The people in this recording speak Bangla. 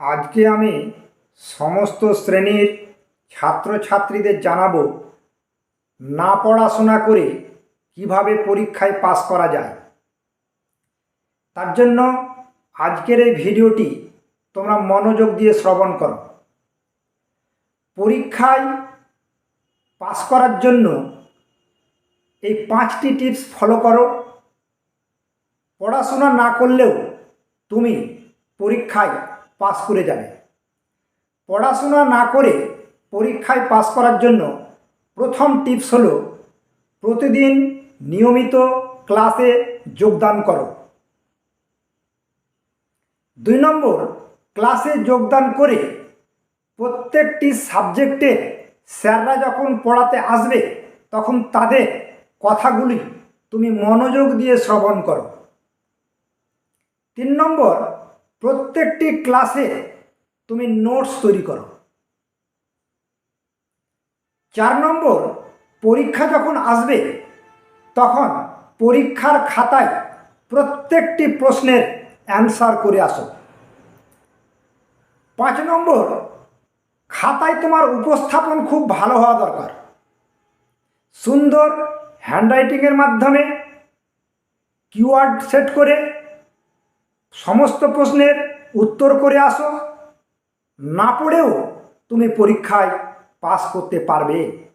আজকে আমি সমস্ত শ্রেণির ছাত্রছাত্রীদের জানাব না পড়াশোনা করে কীভাবে পরীক্ষায় পাস করা যায়। তার জন্য আজকের এই ভিডিওটি তোমরা মনোযোগ দিয়ে শ্রবণ করো। পরীক্ষায় পাস করার জন্য এই পাঁচটি টিপস ফলো করো। পড়াশোনা না করলেও তুমি পরীক্ষায় পাস করে যাবে। পড়াশোনা না করে পরীক্ষায় পাস করার জন্য প্রথম টিপস হলো, প্রতিদিন নিয়মিত ক্লাসে যোগদান করো। দুই নম্বর, ক্লাসে যোগদান করে প্রত্যেকটি সাবজেক্টে স্যাররা যখন পড়াতে আসবে, তখন তাদের কথাগুলি তুমি মনোযোগ দিয়ে শ্রবণ করো। তিন নম্বর প্রত্যেকটি ক্লাসে তুমি নোটস তৈরি করো। চার নম্বর, পরীক্ষা যখন আসবে, তখন পরীক্ষার খাতায় প্রত্যেকটি প্রশ্নের অ্যান্সার করে আসো। পাঁচ নম্বর, খাতায় তোমার উপস্থাপন খুব ভালো হওয়া দরকার। সুন্দর হ্যান্ডরাইটিংয়ের মাধ্যমে কিওয়ার্ড সেট করে সমস্ত প্রশ্নের উত্তর করে আসো। না পড়েও তুমি পরীক্ষায় পাস করতে পারবে।